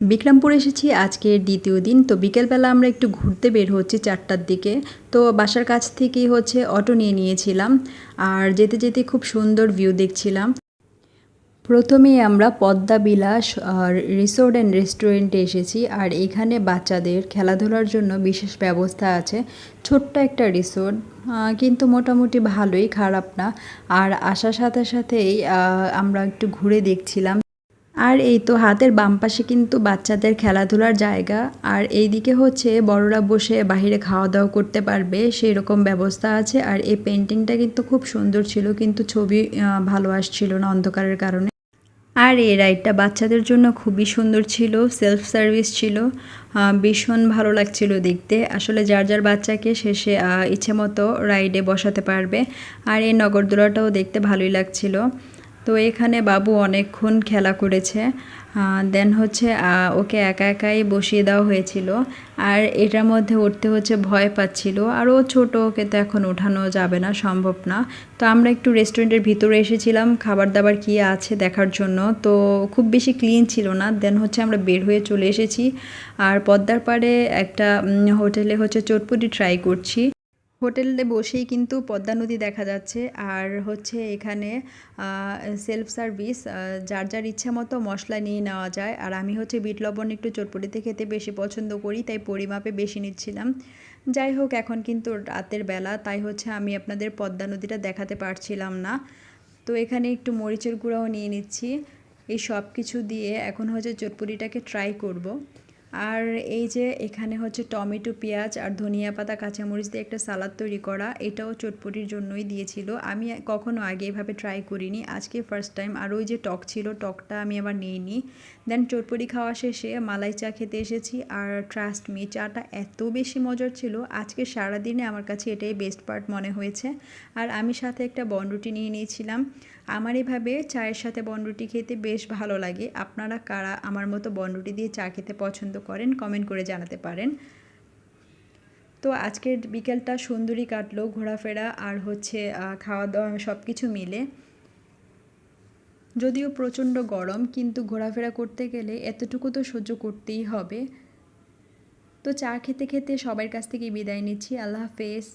বিক্রমপুর এসেছি, আজকের দ্বিতীয় দিন। তো বিকেলবেলা আমরা একটু ঘুরতে বের হচ্ছি চারটার দিকে। তো বাসার কাছ থেকেই হচ্ছে অটো নিয়ে নিয়েছিলাম আর যেতে যেতে খুব সুন্দর ভিউ দেখছিলাম। প্রথমেই আমরা পদ্মা বিলাস রিসোর্ট অ্যান্ড রেস্টুরেন্টে এসেছি আর এখানে বাচ্চাদের খেলাধুলার জন্য বিশেষ ব্যবস্থা আছে। ছোট্ট একটা রিসোর্ট কিন্তু মোটামুটি ভালোই, খারাপ না। আর আসার সাথে সাথেই আমরা একটু ঘুরে দেখছিলাম। আর এই তো হাতের বাম পাশে কিন্তু বাচ্চাদের খেলাধুলার জায়গা। আর এইদিকে হচ্ছে বড়রা বসে বাইরে খাওয়া দাওয়া করতে পারবে সেই রকম ব্যবস্থা আছে। আর এই পেন্টিংটা কিন্তু খুব সুন্দর ছিল, কিন্তু ছবি ভালো আসছিল না অন্ধকারের কারণে। আর এই রাইডটা বাচ্চাদের জন্য খুবই সুন্দর ছিল, সেলফ সার্ভিস ছিল ভীষণ ভালো লাগছিল দেখতে। আসলে যার যার বাচ্চাকে শেষে ইচ্ছে মতো রাইডে বসাতে পারবে। আর এই নগরদোলাটাও দেখতে ভালোই লাগছিল। তো এখানে বাবু অনেকক্ষণ খেলা করেছে। দেন হচ্ছে ওকে একা একাই বসিয়ে দেওয়া হয়েছিল। আর এটার মধ্যে উঠতে হচ্ছে ভয় পাচ্ছিল। আর ও ছোট, ওকে তো এখন ওঠানো যাবে না, সম্ভব না। তো আমরা একটু রেস্টুরেন্টের ভিতরে এসেছিলাম খাবার দাবার কী আছে দেখার জন্য। তো খুব বেশি ক্লিন ছিল না। দেন হচ্ছে আমরা বের হয়ে চলে এসেছি। আর পদ্মার পাড়ে একটা হোটেলে হচ্ছে চটপটি ট্রাই করছি। হোটেলে বসেই কিন্তু পদ্মা নদী দেখা যাচ্ছে। আর হচ্ছে এখানে সেলফ সার্ভিস যার যার ইচ্ছা মতো মশলা নিয়ে নেওয়া যায়। আর আমি হচ্ছে বিট লবণ একটু চটপটিতে খেতে বেশি পছন্দ করি, তাই পরিমাপে বেশি নিচ্ছিলাম। যাই হোক, এখন কিন্তু রাতের বেলা, তাই হচ্ছে আমি আপনাদের পদ্মা নদীটা দেখাতে পারছিলাম না। তো এখানে একটু মরিচের গুঁড়াও নিয়ে নিচ্ছি। এই সব কিছু দিয়ে এখন হচ্ছে চটপটিটাকে ট্রাই করব। আর এই যে এখানে হচ্ছে টমেটো, পেঁয়াজ আর ধনিয়া পাতা, কাঁচামরিচ দিয়ে একটা সালাদ তৈরি করা, এটাও চটপটির জন্যই দিয়েছিল। আমি কখনো আগে এভাবে ট্রাই করিনি। আজকে ফার্স্ট টাইম আর ওই যে টক ছিল, টকটা আমি আবার নিইনি। দেন চটপটি খাওয়া শেষে মালাই চা খেতে এসেছি আর ট্রাস্ট মি চাটা এত বেশি মজার ছিল। আজকে সারাদিনে আমার কাছে এটাই বেস্ট পার্ট মনে হয়েছে। আর আমি সাথে একটা বনরুটি নিয়ে নিয়েছিলাম। আমার এভাবে চায়ের সাথে বনরুটি খেতে বেশ ভালো লাগে। আপনারা কারা আমার মতো বনরুটি দিয়ে চা খেতে পছন্দ করেন কমেন্ট করে জানাতে পারেন। তো আজকের বিকেলটা সুন্দরী কাটলো, ঘোরাফেরা আর হচ্ছে খাওয়া দাওয়া সব কিছু মিলে। যদিও প্রচণ্ড গরম, কিন্তু ঘোরাফেরা করতে গেলে এতটুকু তো সহ্য করতেই হবে। তো চা খেতে খেতে সবার কাছ থেকে বিদায় নিচ্ছি। আল্লাহ হাফেজ।